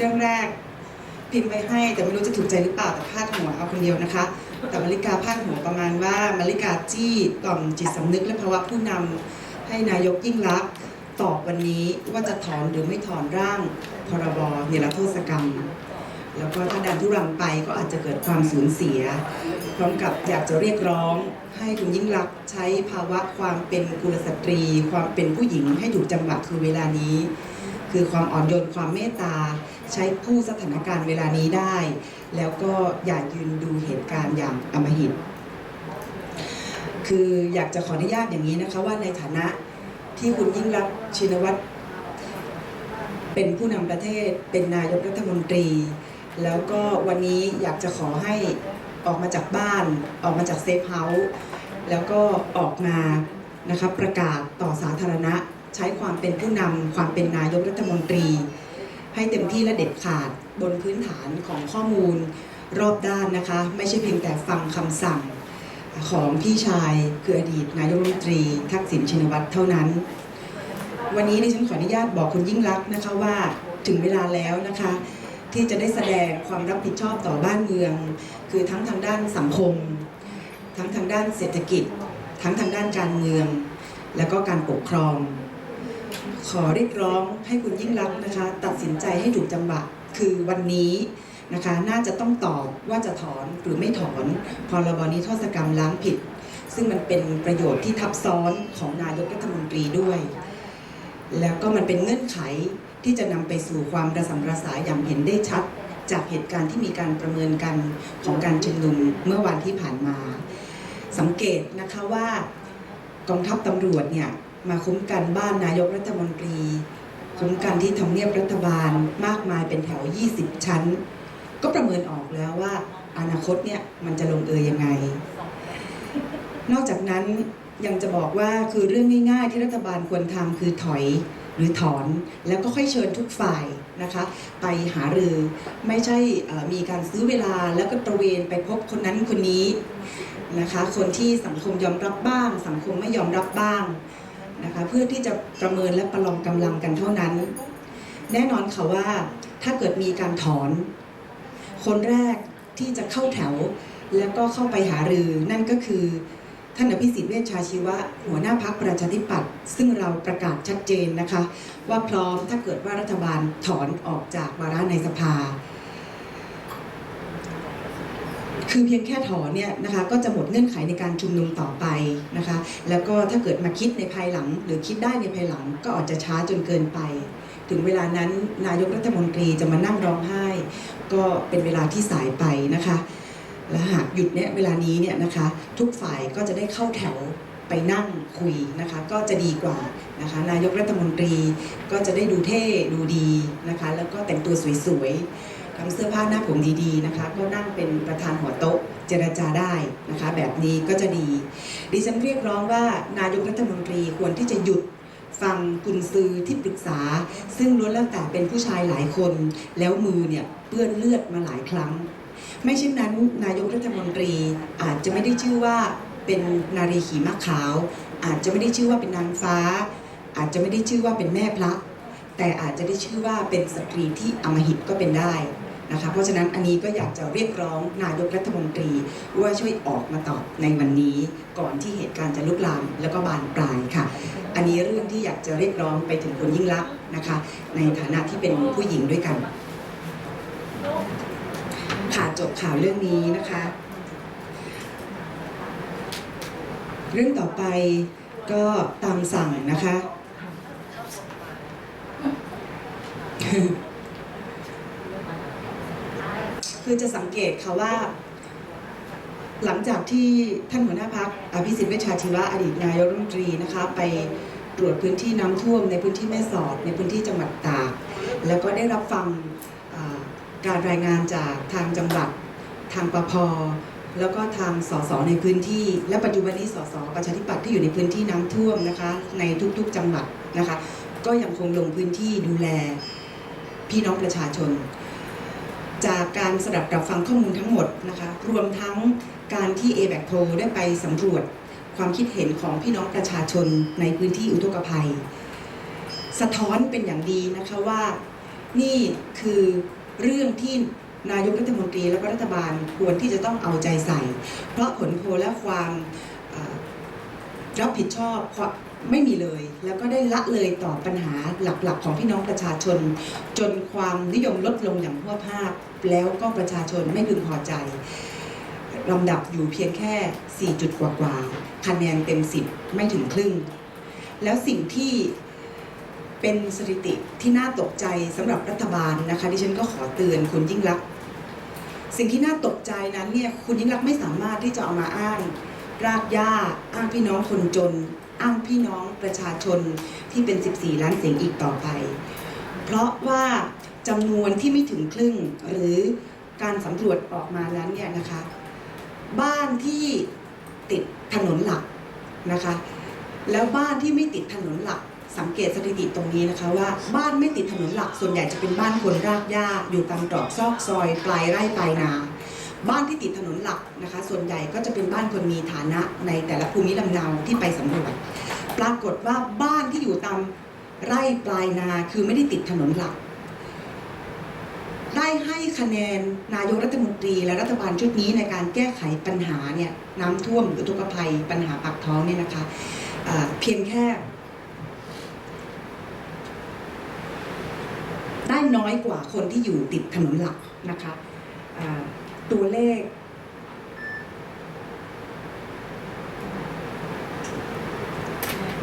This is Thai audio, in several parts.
เรื่องแรกพิมพ์ไปให้แต่ไม่รู้จะถูกใจหรือเปล่าแต่พาดหัวเอาคนเดียวนะคะ แต่มาริกาพาดหัวประมาณว่ามาริกาจี้กล่อมจิตสำนึกและภาวะผู้นำให้นายกยิ่งรักตอบวันนี้ว่าจะถอนหรือไม่ถอนร่าง พรบเนรโทษกรรม แล้วก็ถ้าดันทุรังไปก็อาจจะเกิดความสูญเสีย พร้อมกับอยากจะเรียกร้องให้คุณยิ่งรักใช้ภาวะความเป็นกุลสตรี ความเป็นผู้หญิงให้ถูกจังหวะคือเวลานี้ คือความอ่อนโยนความเมตตา ใช้ผู้สถานการณ์เวลานี้ได้ แล้วก็อย่ายืนดูเหตุการณ์อย่างอำมหิต คืออยากจะขออนุญาตอย่างนี้นะคะว่าในฐานะที่คุณยิ่งรักชินวัตรเป็นผู้นำประเทศเป็นนายกรัฐมนตรี แล้วก็วันนี้อยากจะขอให้ออกมาจากบ้าน ออกมาจากเซฟเฮาส์แล้วก็ออกมานะคะประกาศต่อสาธารณะ ใช้ความเป็นผู้นำความเป็นนายกรัฐมนตรี ให้เต็มที่และเด็ดขาดบนพื้นฐานของข้อมูลรอบด้านนะคะ ไม่ใช่เพียงแต่ฟังคำสั่งของพี่ชายคืออดีตนายกรัฐมนตรี ทักษิณชินวัตรเท่านั้น วันนี้ดิฉันขออนุญาตบอกคุณยิ่งรักนะคะว่าถึงเวลาแล้วนะคะ ที่จะได้แสดงความรับผิดชอบต่อบ้านเมือง คือทั้งทางด้านสังคม ทั้งทางด้านเศรษฐกิจ ทั้งทางด้านการเมือง แล้วก็การปกครอง ขอเรียกร้องให้คุณยิ่งรักนะคะ ตัดสินใจให้ถูกจังหวะคือวันนี้นะคะ น่าจะต้องตอบว่าจะถอนหรือไม่ถอนพรบนิรโทษกรรมล้างผิด ซึ่งมันเป็นประโยชน์ที่ทับซ้อนของนายกรัฐมนตรีด้วย แล้วก็มันเป็นเงื่อนไขที่จะนำไปสู่ความระสำระสายอย่างเห็นได้ชัด จากเหตุการณ์ที่มีการประเมินกันของการชุมนุมเมื่อวันที่ผ่านมา สังเกตนะคะว่ากองทัพตำรวจเนี่ย มาคุ้มกันบ้านนายกรัฐมนตรี คุ้มกันที่ทำเนียบรัฐบาลมากมายเป็นแถว 20 ชั้น ก็ประเมินออกแล้วว่า อนาคตเนี่ยมันจะลงเอยยังไง นอกจากนั้นยังจะบอกว่าคือเรื่องง่ายๆ ที่รัฐบาลควรทำคือถอยหรือถอนแล้วก็ค่อยเชิญทุกฝ่ายนะคะ ไปหารือไม่ใช่มีการซื้อเวลาแล้วก็ตระเวนไปพบคนนั้นคนนี้นะคะ คนที่สังคมยอมรับบ้าง สังคมไม่ยอมรับบ้าง นะคะเพื่อที่จะประเมินและประลองกำลังกันเท่านั้น แน่นอนค่ะว่าถ้าเกิดมีการถอน คนแรกที่จะเข้าแถว แล้วก็เข้าไปหารือนั่นก็คือท่านอภิสิทธิ์เวชชาชีวะ หัวหน้าพักประชาธิปัตย์ซึ่งเราประกาศชัดเจนนะคะ ว่าพร้อมถ้าเกิดว่ารัฐบาลถอนออกจากวาระในสภา คือเพียงแค่ถอนเนี่ยนะคะก็จะหมดเงื่อนไขในการชุมนุมต่อไปนะคะ แล้วก็ถ้าเกิดมาคิดในภายหลัง หรือคิดได้ในภายหลังก็อาจจะช้าจนเกินไป ถึงเวลานั้นนายกรัฐมนตรีจะมานั่งร้องไห้ ก็เป็นเวลาที่สายไปนะคะ และหากหยุดเนี่ยเวลานี้เนี่ยนะคะ ทุกฝ่ายก็จะได้เข้าแถวไปนั่งคุยนะคะ ก็จะดีกว่านะคะ นายกรัฐมนตรีก็จะได้ดูเท่ดูดีนะคะ แล้วก็แต่งตัวสวยๆ ทั้งเสื้อผ้าหน้าผมดีๆนะคะก็นั่งเป็นประธานหัวโต๊ะเจรจาได้นะคะ แบบนี้ก็จะดี ดิฉันเรียกร้องว่านายกรัฐมนตรีควรที่จะหยุดฟังกุญซือที่ปรึกษา ซึ่งล้วนแล้วแต่เป็นผู้ชายหลายคน แล้วมือเนี่ยเปื้อนเลือดมาหลายครั้ง ไม่เช่นนั้นนายกรัฐมนตรีอาจจะไม่ได้ชื่อว่าเป็นนารีขีม้าขาว อาจจะไม่ได้ชื่อว่าเป็นนางฟ้า อาจจะไม่ได้ชื่อว่าเป็นแม่พระ แต่อาจจะได้ชื่อว่าเป็นสตรีที่อมหิตก็เป็นได้ นะคะเพราะฉะนั้นอันนี้ก็อยากจะเรียกร้องนายกรัฐมนตรีว่าช่วยออกมาตอบในวันนี้ก่อนที่เหตุการณ์จะลุกลามแล้วก็บานปลายค่ะ อันนี้เรื่องที่อยากจะเรียกร้องไปถึงคุณยิ่งลักษณ์นะคะในฐานะที่เป็นผู้หญิงด้วยกันค่ะจบข่าวเรื่องนี้นะคะ เรื่องต่อไปก็ตามสั่งนะคะ คือจะสังเกตค่ะว่า หลังจากที่ท่านหัวหน้าพักอภิสิทธิ์เวชชาชีวะอดีตนายกรัฐมนตรีนะคะไปตรวจพื้นที่น้ำท่วมในพื้นที่แม่สอด ในพื้นที่จังหวัดตาก แล้วก็ได้รับฟังการรายงานจากทางจังหวัดทางปพแล้วก็ทางสสในพื้นที่ และปัจจุบันนี้สสประชาธิปัตย์ที่อยู่ในพื้นที่น้ำท่วมนะคะ ในทุกๆจังหวัดนะคะ ก็ยังคงลงพื้นที่ดูแลพี่น้องประชาชน จากการสดับรับฟังข้อมูลทั้งหมดนะคะรวมทั้งการที่ a b a c p o ได้ไปสำรวจความคิดเห็นของพี่น้องประชาชนในพื้นที่อุทกภัย สะท้อนเป็นอย่างดีนะคะว่านี่คือเรื่องที่นายกรัฐมนตรีและก็รัฐบาลควรที่จะต้องเอาใจใส่ เพราะผลโพลและความรับผิดชอบ ไม่มีเลย แล้วก็ได้ละเลยต่อปัญหาหลักๆ ของพี่น้องประชาชน จนความนิยมลดลงอย่างทั่วภาคแล้วก็ประชาชนไม่พึงพอใจลำดับอยู่เพียงแค่ 4 จุดกว่าๆคะแนนเต็ม 10 ไม่ถึงครึ่ง แล้วสิ่งที่เป็นสถิติที่น่าตกใจสำหรับรัฐบาลนะคะดิฉันก็ขอเตือนคุณยิ่งรักษณ์สิ่งที่น่าตกใจนั้นเนี่ยคุณยิ่งรักษณ์ไม่สามารถที่จะเอามาอ้าง รากหญ้าอ้างพี่น้องคนจน อ้างพี่น้องประชาชนที่เป็น 14 ล้านเสียงอีกต่อไป เพราะว่าจำนวนที่ไม่ถึงครึ่งหรือการสำรวจออกมานั้นเนี่ยนะคะ บ้านที่ติดถนนหลักนะคะ แล้วบ้านที่ไม่ติดถนนหลัก สังเกตสถิติตรงนี้นะคะว่าบ้านไม่ติดถนนหลัก ส่วนใหญ่จะเป็นบ้านคนรากหญ้าอยู่ตามตรอกซอกซอย ปลายไร่ปลายนาบ้านที่ติดถนนหลักนะคะ ส่วนใหญ่ก็จะเป็นบ้านคนมีฐานะในแต่ละภูมิลำเนาที่ไปสำรวจ ปรากฏว่าบ้านที่อยู่ตามไร่ปลายนาคือไม่ได้ติดถนนหลัก ได้ให้คะแนนนายกรัฐมนตรีและรัฐบาลชุดนี้ในการแก้ไขปัญหาเนี่ยน้ำท่วมหรืออุกภัยปัญหาปากท้องเนี่ยนะคะอ่าเพียงแค่ ได้น้อยกว่าคนที่อยู่ติดถนนหลักนะคะตัวเลข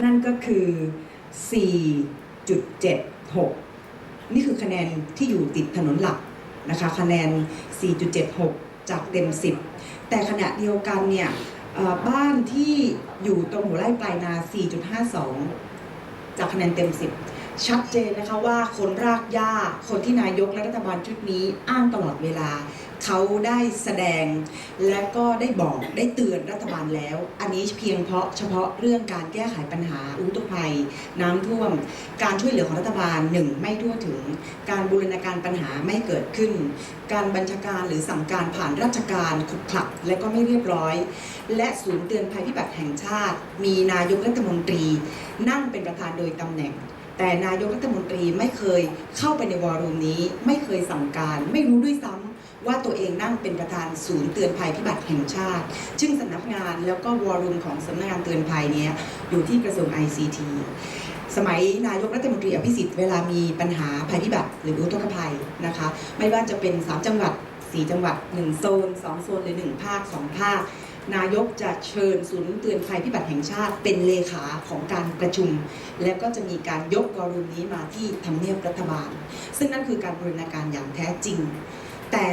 นั่นก็คือ 4.76 นี่คือคะแนนที่อยู่ติดถนนหลักนะคะคะแนน 4.76 จากเต็ม 10 แต่ขณะเดียวกันเนี่ยบ้านที่อยู่ตรงหัวไร่ปลายนา 4.52 จากคะแนนเต็ม 10 ชัดเจนนะคะว่าคนรากหญ้า คนที่นายกและรัฐบาลชุดนี้อ้างตลอดเวลา เขาได้แสดง และก็ได้บอกได้เตือนรัฐบาลแล้ว อันนี้เพียงเพราะเฉพาะเรื่องการแก้ไขปัญหาอุทกภัย น้ำท่วม การช่วยเหลือของรัฐบาลหนึ่งไม่ทั่วถึง การบูรณาการปัญหาไม่เกิดขึ้น การบัญชาการหรือสั่งการผ่านราชการขลุกขลักและก็ไม่เรียบร้อย และศูนย์เตือนภัยพิบัติแห่งชาติ มีนายกรัฐมนตรี นั่งเป็นประธานโดยตำแหน่งแต่นายกรัฐมนตรีไม่เคยเข้าไปในวอร์รูมนี้ ไม่เคยสั่งการ ไม่รู้ด้วยซ้ำ ว่าตัวเองนั่งเป็นประธานศูนย์เตือนภัยพิบัติแห่งชาติ ซึ่งสำนักงานแล้วก็วอร์รูมของสำนักงานเตือนภัยเนี้ยอยู่ที่กระทรวง ICT สมัยนายกรัฐมนตรีอภิสิทธิ์เวลามีปัญหาภัยพิบัติหรืออุทกภัยนะคะ ไม่ว่าจะเป็น 3 จังหวัด 4 จังหวัด 1 โซน 2 โซน หรือ 1 ภาค 2 ภาคนายกจะเชิญศูนย์เตือนภัยพิบัติแห่งชาติเป็นเลขาของการประชุม แล้วก็จะมีการยกวอลุ่มนี้มาที่ทำเนียบรัฐบาล ซึ่งนั่นคือการบูรณาการอย่างแท้จริง แต่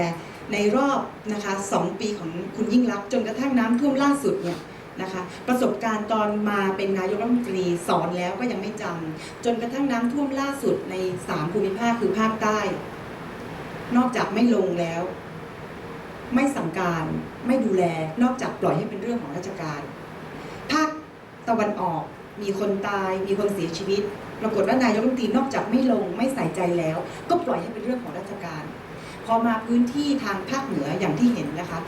ในรอบนะคะสองปีของคุณยิ่งรักจนกระทั่งน้ำท่วมล่าสุดเนี่ยนะคะประสบการณ์ตอนมาเป็นนายกรัฐมนตรีสอนแล้วก็ยังไม่จำจนกระทั่งน้ำท่วมล่าสุดในสามภูมิภาคคือภาคใต้ นอกจากไม่ลงแล้ว ไม่สั่งการไม่ดูแลนอกจากปล่อยให้เป็นเรื่องของราชการ ภาคตะวันออกมีคนตายมีคนเสียชีวิต ปรากฏว่านายกรัฐมนตรีนอกจากไม่ลงไม่ใส่ใจแล้ว ก็ปล่อยให้เป็นเรื่องของราชการ พอมาพื้นที่ทางภาคเหนืออย่างที่เห็นนะคะ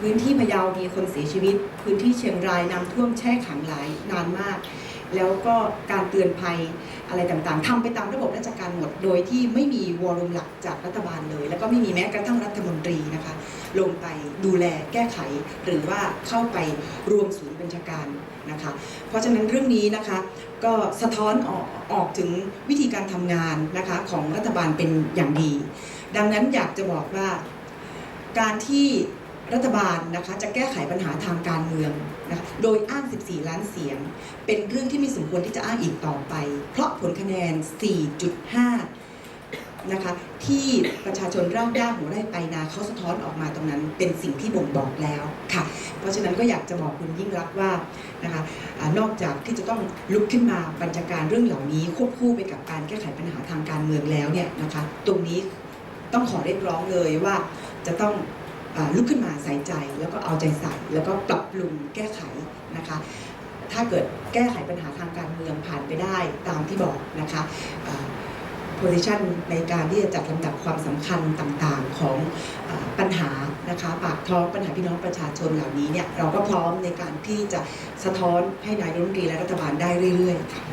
พื้นที่พะเยามีคนเสียชีวิต พื้นที่เชียงรายน้ำท่วมแช่ขังหลายนานมาก แล้วก็การเตือนภัยอะไรต่างๆทำไปตามระบบราชการหมด โดยที่ไม่มีวอลลุ่มหลักจากรัฐบาลเลย แล้วก็ไม่มีแม้กระทั่งรัฐมนตรีนะคะ ลงไปดูแลแก้ไข หรือว่าเข้าไปรวมศูนย์บัญชาการนะคะ เพราะฉะนั้นเรื่องนี้นะคะก็สะท้อนออกออกถึงวิธีการทำงานนะคะของรัฐบาลเป็นอย่างดี ดังนั้นอยากจะบอกว่า การที่รัฐบาลนะคะจะแก้ไขปัญหาทางการเมืองนะคะโดยอ้าง 14 ล้านเสียง เป็นเรื่องที่ไม่สมควรที่จะอ้างอีกต่อไป เพราะผลคะแนน 4.5 นะคะที่ประชาชนรากหญ้าหัวไร่ไปนาเขาสะท้อนออกมาตรงนั้น เป็นสิ่งที่บ่งบอกแล้วค่ะ เพราะฉะนั้นก็อยากจะบอกคุณยิ่งรักว่านะคะนอกจากที่จะต้องลุกขึ้นมาบัญชาการเรื่องเหล่านี้ควบคู่ไปกับการแก้ไขปัญหาทางการเมืองแล้วเนี่ยนะคะตรงนี้ ต้องขอเรียกร้องเลยว่าจะต้องอลุกขึ้นมาใส่ใจแล้วก็เอาใจใส่ แล้วก็ปรับปรุงแก้ไขนะคะ ถ้าเกิดแก้ไขปัญหาทางการเมืองผ่านไปได้ตามที่บอกนะคะโพซิชันในการที่จะจัดลำดับความสำคัญต่างๆของอปัญหานะคะปากท้องปัญหาพี่น้องประชาชนเหล่านี้เนี่ยเราก็พร้อมในการที่จะสะท้อนให้นายรัฐมนตรีและรัฐบาลได้เรื่อยๆค่ะ